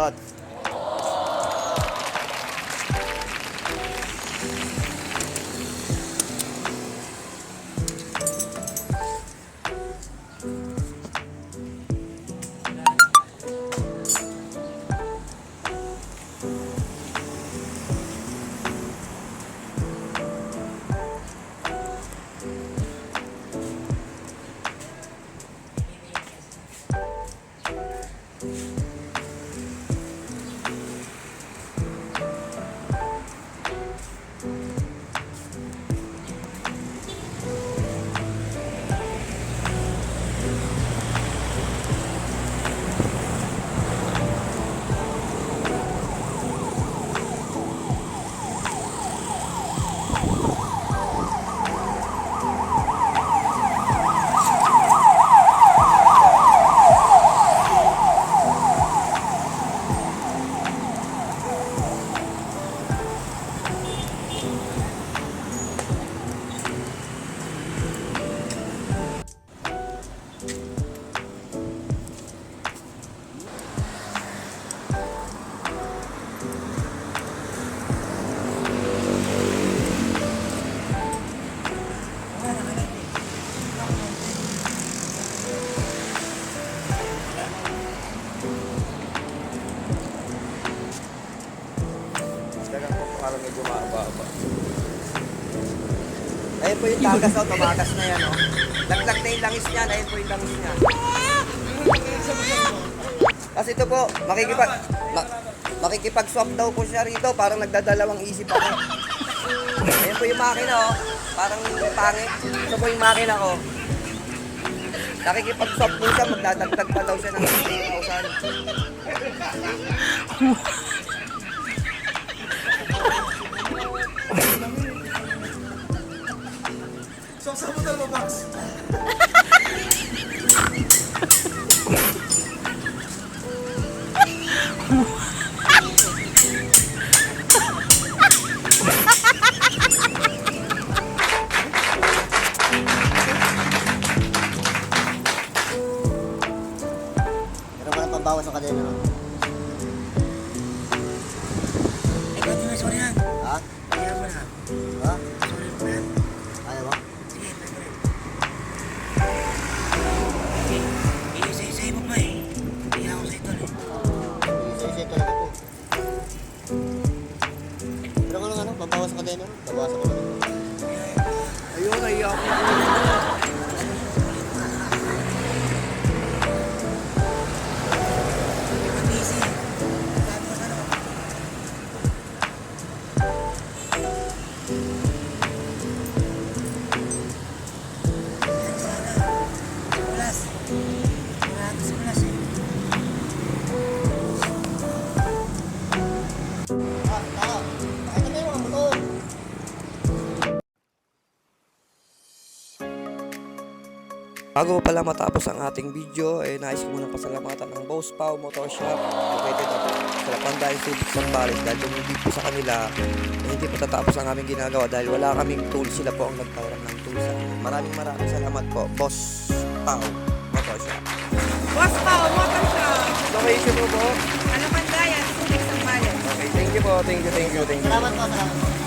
Lods. Parang medyo maaba-aba. Ayun po yung tagas oh, tumagas na yan oh. Laglag na yung langis niyan, ayun po yung langis niya. Kasi ito po, makikipag ma, makikipag-swap daw po siya rito, parang nagdadalawang isip ako. Ayun po yung makina oh, parang pangit. Ito po yung makina ko. Nakikipag-swap po siya, magdadagdag pa daw siya ng 3,000. So, mo dalawa, Max? Meron ka kadena no? Babawasan ko lang. Ayun, naiyak ko. Bago pala matapos ang ating video, eh, nais ko muna pasalamatan ng Boss Pau Motor Shop located at sa Panday Civic Sambales dahil kung hindi po sa kanila, eh, hindi po tatapos ang aming ginagawa dahil wala kaming tools, sila po ang nagtawaran ng tools sa amin. Maraming maraming salamat po, Boss Pau Motor Shop. Boss Pao, Motor Shop. Location mo po? Ano man yan? Sulik sa bayan. Okay, thank you po, thank you, thank you, thank you. Salamat po, salamat po.